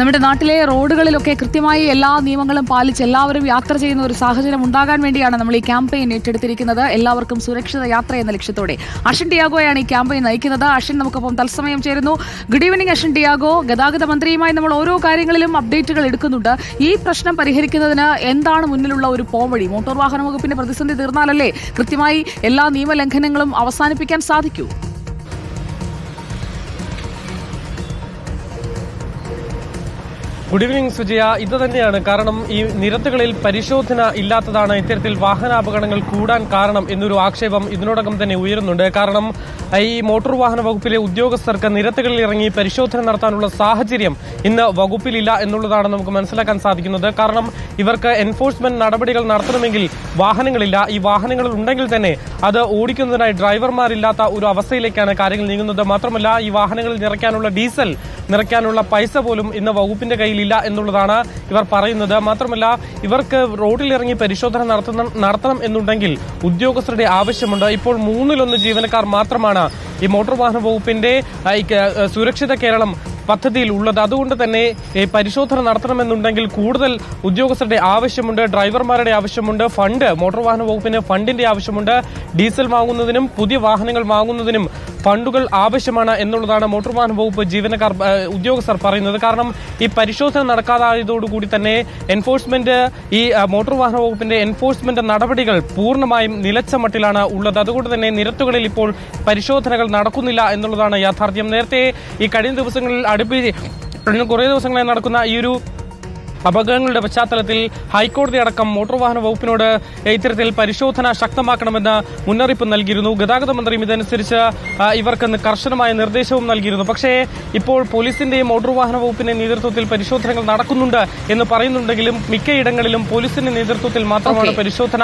നമ്മുടെ നാട്ടിലെ റോഡുകളിലൊക്കെ കൃത്യമായി എല്ലാ നിയമങ്ങളും പാലിച്ച് എല്ലാവരും യാത്ര ചെയ്യുന്ന ഒരു സാഹചര്യം ഉണ്ടാകാൻ വേണ്ടിയാണ് നമ്മൾ ഈ ക്യാമ്പയിൻ ഏറ്റെടുത്തിരിക്കുന്നത്. എല്ലാവർക്കും സുരക്ഷിത യാത്ര എന്ന ലക്ഷ്യത്തോടെ. അഷിൻ ഡിയാഗോയാണ് ഈ ക്യാമ്പയിൻ നയിക്കുന്നത്. അഷിൻ നമുക്കൊപ്പം തത്സമയം ചേരുന്നു. ഗുഡ് ഈവനിങ് അഷിൻ ഡിയാഗോ ഗതാഗത മന്ത്രിയുമായി നമ്മൾ ഓരോ കാര്യങ്ങളിലും അപ്ഡേറ്റുകൾ എടുക്കുന്നുണ്ട്. ഈ പ്രശ്നം പരിഹരിക്കുന്നതിന് എന്താണ് മുന്നിലുള്ള ഒരു പോംവഴി? മോട്ടോർ വാഹന വകുപ്പിന്റെ പ്രതിസന്ധി തീർന്നാലല്ലേ കൃത്യമായി എല്ലാ നിയമലംഘനങ്ങളും അവസാനിപ്പിക്കാൻ സാധിക്കൂ? Good evening Sujaya. ഇത് തന്നെയാണ്. കാരണം ഈ നിരത്തുകളിൽ പരിശോധന ഇല്ലാത്തതാണ് ഇത്തരത്തിൽ വാഹനാപകടങ്ങൾ കൂടാൻ കാരണം എന്നൊരു ആക്ഷേപം ഇതിനോടകം തന്നെ ഉയരുന്നുണ്ട്. കാരണം ഈ മോട്ടോർ വാഹന വകുപ്പിലെ ഉദ്യോഗസ്ഥർക്ക് നിരത്തുകളിൽ ഇറങ്ങി പരിശോധന നടത്താനുള്ള സാഹചര്യം ഇന്ന് വകുപ്പിലില്ല എന്നുള്ളതാണ് നമുക്ക് മനസ്സിലാക്കാൻ സാധിക്കുന്നത്. കാരണം ഇവർക്ക് എൻഫോഴ്സ്മെന്റ് നടപടികൾ നടത്തണമെങ്കിൽ വാഹനങ്ങളില്ല. ഈ വാഹനങ്ങൾ ഉണ്ടെങ്കിൽ തന്നെ അത് ഓടിക്കുന്നതിനായി ഡ്രൈവർമാരില്ലാത്ത ഒരു അവസ്ഥയിലേക്കാണ് കാര്യങ്ങൾ നീങ്ങുന്നത്. മാത്രമല്ല ഈ വാഹനങ്ങളിൽ നിറയ്ക്കാനുള്ള ഡീസൽ നിറയ്ക്കാനുള്ള പൈസ പോലും ഇന്ന് വകുപ്പിന്റെ കയ്യിലില്ല എന്നുള്ളതാണ് ഇവർ പറയുന്നത്. മാത്രമല്ല ഇവർക്ക് റോഡിലിറങ്ങി പരിശോധന നടത്തണം നടത്തണം എന്നുണ്ടെങ്കിൽ ഉദ്യോഗസ്ഥരുടെ ആവശ്യമുണ്ട്. ഇപ്പോൾ മൂന്നിലൊന്ന് ജീവനക്കാർ മാത്രമാണ് ഈ മോട്ടോർ വാഹന വകുപ്പിന്റെ സുരക്ഷിത കേരളം പദ്ധതിയിൽ ഉള്ളത് അതുകൊണ്ട് തന്നെ പരിശോധന നടത്തണമെന്നുണ്ടെങ്കിൽ കൂടുതൽ ഉദ്യോഗസ്ഥരുടെ ആവശ്യമുണ്ട് ഡ്രൈവർമാരുടെ ആവശ്യമുണ്ട് ഫണ്ട് മോട്ടോർ വാഹന വകുപ്പിന് ഫണ്ടിന്റെ ആവശ്യമുണ്ട്. ഡീസൽ വാങ്ങുന്നതിനും പുതിയ വാഹനങ്ങൾ വാങ്ങുന്നതിനും ഫണ്ടുകൾ ആവശ്യമാണ് എന്നുള്ളതാണ് മോട്ടോർ വാഹന വകുപ്പ് ജീവനക്കാർ ഉദ്യോഗസ്ഥർ പറയുന്നത്. കാരണം ഈ പരിശോധന നടക്കാതായതോടുകൂടി തന്നെ എൻഫോഴ്സ്മെന്റ് ഈ മോട്ടോർ വാഹന വകുപ്പിന്റെ എൻഫോഴ്സ്മെന്റ് നടപടികൾ പൂർണമായും നിലച്ച മട്ടിലാണ് ഉള്ളത്. അതുകൊണ്ട് തന്നെ നിരത്തുകളിൽ ഇപ്പോൾ പരിശോധനകൾ നടക്കുന്നില്ല എന്നുള്ളതാണ് യാഥാർത്ഥ്യം. നേരത്തെ ഈ കഴിഞ്ഞ ദിവസങ്ങളിൽ അടുപ്പിച്ച് കുറേ ദിവസങ്ങളായി നടക്കുന്ന ഈ ഒരു അപകടങ്ങളുടെ പശ്ചാത്തലത്തിൽ ഹൈക്കോടതി അടക്കം മോട്ടോർ വാഹന വകുപ്പിനോട് ഇത്തരത്തിൽ പരിശോധന ശക്തമാക്കണമെന്ന് മുന്നറിയിപ്പ് നൽകിയിരുന്നു. ഗതാഗത മന്ത്രിയും ഇതനുസരിച്ച് ഇവർക്ക് കർശനമായ നിർദ്ദേശവും നൽകിയിരുന്നു. പക്ഷേ ഇപ്പോൾ പോലീസിന്റെയും മോട്ടോർ വാഹന വകുപ്പിന്റെ നേതൃത്വത്തിൽ പരിശോധനകൾ നടക്കുന്നുണ്ട് എന്ന് പറയുന്നുണ്ടെങ്കിലും മിക്കയിടങ്ങളിലും പോലീസിന്റെ നേതൃത്വത്തിൽ മാത്രമാണ്. പരിശോധന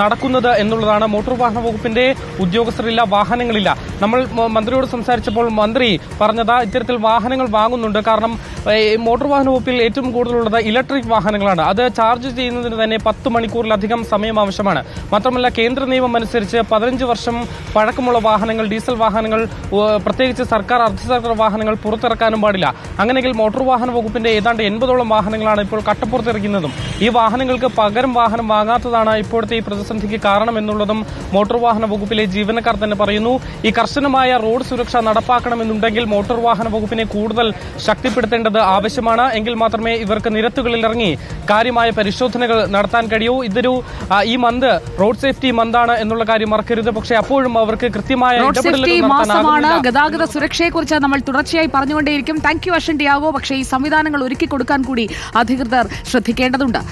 നടക്കുന്നത് എന്നുള്ളതാണ്. മോട്ടോർ വാഹന വകുപ്പിന്റെ ഉദ്യോഗസ്ഥരില്ല വാഹനങ്ങളില്ല. നമ്മൾ മന്ത്രിയോട് സംസാരിച്ചപ്പോൾ മന്ത്രി പറഞ്ഞത് ഇത്തരത്തിൽ വാഹനങ്ങൾ വാങ്ങുന്നുണ്ട്. കാരണം മോട്ടോർ വാഹന വകുപ്പിൽ ഏറ്റവും കൂടുതലുള്ളത് ഇലക്ട്രിക് വാഹനങ്ങളാണ്. അത് ചാർജ് ചെയ്യുന്നതിന് തന്നെ പത്ത് മണിക്കൂറിലധികം സമയം ആവശ്യമാണ്. മാത്രമല്ല കേന്ദ്ര നിയമം അനുസരിച്ച് പതിനഞ്ച് വർഷം പഴക്കമുള്ള വാഹനങ്ങൾ ഡീസൽ വാഹനങ്ങൾ പ്രത്യേകിച്ച് സർക്കാർ അർദ്ധ സർക്കാർ വാഹനങ്ങൾ പുറത്തിറക്കാനും പാടില്ല. അങ്ങനെയെങ്കിൽ മോട്ടോർ വാഹന വകുപ്പിന്റെ ഏതാണ്ട് എൺപതോളം വാഹനങ്ങളാണ് ഇപ്പോൾ കട്ടപ്പുറത്തിറക്കുന്നതും ഈ വാഹനങ്ങൾക്ക് പകരം വാഹനം വാങ്ങാത്തതാണ് ഇപ്പോഴത്തെ ഈ പ്രതിസന്ധിക്ക് കാരണം എന്നുള്ളതും മോട്ടോർ വാഹന വകുപ്പിലെ ജീവനക്കാർ തന്നെ പറയുന്നു. ഈ കർശനമായ റോഡ് സുരക്ഷ നടപ്പാക്കണമെന്നുണ്ടെങ്കിൽ മോട്ടോർ വാഹന വകുപ്പിനെ കൂടുതൽ ശക്തിപ്പെടുത്തേണ്ടത് ആവശ്യമാണ്. എങ്കിൽ മാത്രമേ ഇവർക്ക് നിരത്തുകളിൽ ഇറങ്ങി കാര്യമായ പരിശോധനകൾ നടത്താൻ കഴിയൂ. ഇതൊരു ഈ മന്ത് റോഡ് സേഫ്റ്റി മന്താണ് എന്നുള്ള കാര്യം മറക്കരുത്. പക്ഷേ അപ്പോഴും അവർക്ക് കൃത്യമായ മാസമാണ്. ഗതാഗത സുരക്ഷയെക്കുറിച്ച് നമ്മൾ തുടർച്ചയായി പറഞ്ഞുകൊണ്ടേയിരിക്കും. താങ്ക് യു അഷൻ ഡിയാവോ പക്ഷേ ഈ സംവിധാനങ്ങൾ ഒരുക്കി കൊടുക്കാൻ കൂടി അധികൃതർ ശ്രദ്ധിക്കേണ്ടതുണ്ട്.